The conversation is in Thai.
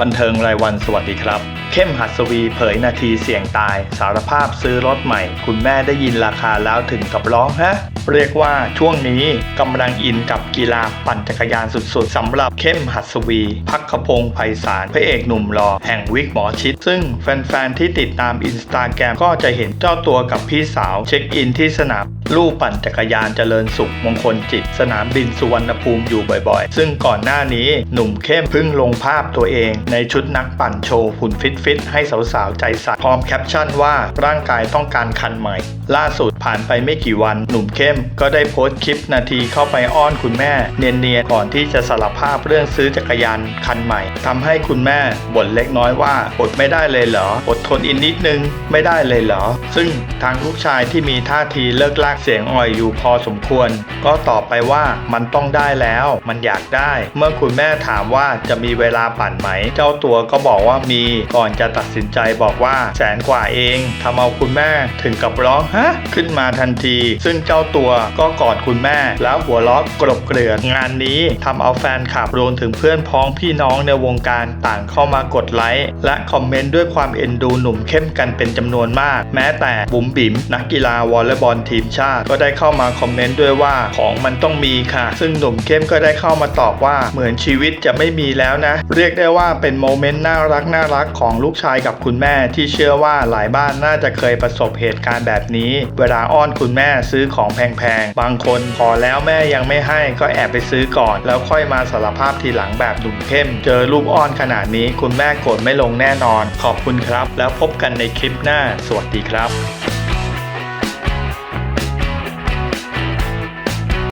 บันเทิงรายวันสวัสดีครับ เข้มหัสวีเผยนาทีเสี่ยงตาย สารภาพซื้อรถใหม่ คุณแม่ได้ยินราคาแล้วถึงกับร้องฮะ เรียกว่าช่วงนี้กำลังอินกับกีฬาปั่นจักรยานสุดๆสำหรับเข้มหัสวี พักขพงศ์ไพศาลพระเอกหนุ่มหล่อแห่งวิกหมอชิด ซึ่งแฟนๆที่ติดตามอินสตาแกรมก็จะเห็นเจ้าตัวกับพี่สาวเช็คอินที่สนามลู่ปั่นจักรยานเจริญสุขมงคลจิต สนามบินสุวรรณภูมิอยู่บ่อยๆ ซึ่งก่อนหน้านี้หนุ่มเข้มพิ่งลงภาพตัวเอง ในชุดนักปั่นโชว์หุ่นฟิตๆให้สาวๆ ใจสั่นพร้อมแคปชั่นว่าร่างกายต้องการคันใหม่ ล่าสุดผ่านไปไม่กี่วัน หนุ่มเข้มก็ได้โพสต์คลิปนาทีเข้าไปอ้อนคุณแม่ เนียนๆก่อนที่จะสารภาพเรื่องซื้อจักรยานคันใหม่ทำให้คุณแม่บ่นเล็กน้อยว่าอดไม่ได้เลยเหรออดทนอีกนิดนึงไม่ได้เลยเหรอ ซึ่งทางลูกชายที่มีท่าทีเลิกลากเสียงอ่อยอยู่พอสมควร ก็ตอบไปว่ามันต้องได้แล้ว มันอยากได้ เมื่อคุณแม่ถามว่าจะมีเวลาปั่นไหม เจ้าตัวก็บอกว่ามีก่อนจะตัดสินใจบอกว่าแสนกว่าเองทำเอาคุณแม่ถึงกับร้องฮะขึ้นมาทันที ซึ่งเจ้าตัวก็กอดคุณแม่ แล้วหัวเราะกรบเกลื่อนงานนี้ทำเอาแฟนคลับรวมถึงเพื่อนพ้องพี่น้องในวงการต่างเข้ามากดไลค์และคอมเมนต์ด้วยความเอ็นดูหนุ่มเข้มกันเป็นจำนวนมาก แม้แต่บุ๋มบิ๋มนักกีฬาวอลเลย์บอลทีมชาติ ก็ได้เข้ามาคอมเมนต์ด้วยว่าของมันต้องมีค่ะ ซึ่งหนุ่มเข้มก็ได้เข้ามาตอบว่าเหมือนชีวิตจะไม่มีแล้วนะ เรียกได้ว่าเป็นโมเมนต์น่ารักน่ารักของลูกชายกับคุณแม่ที่เชื่อว่าหลายบ้านน่าจะเคยประสบเหตุการณ์แบบนี้ เวลาอ้อนคุณแม่ซื้อของแพงๆ บางคนขอแล้วแม่ยังไม่ให้ก็แอบไปซื้อก่อน แล้วค่อยมาสารภาพทีหลังแบบหนุ่มเข้ม เจอลูกอ้อนขนาดนี้ คุณแม่โกรธไม่ลงแน่นอน ขอบคุณครับ แล้วพบกันในคลิปหน้า สวัสดีครับ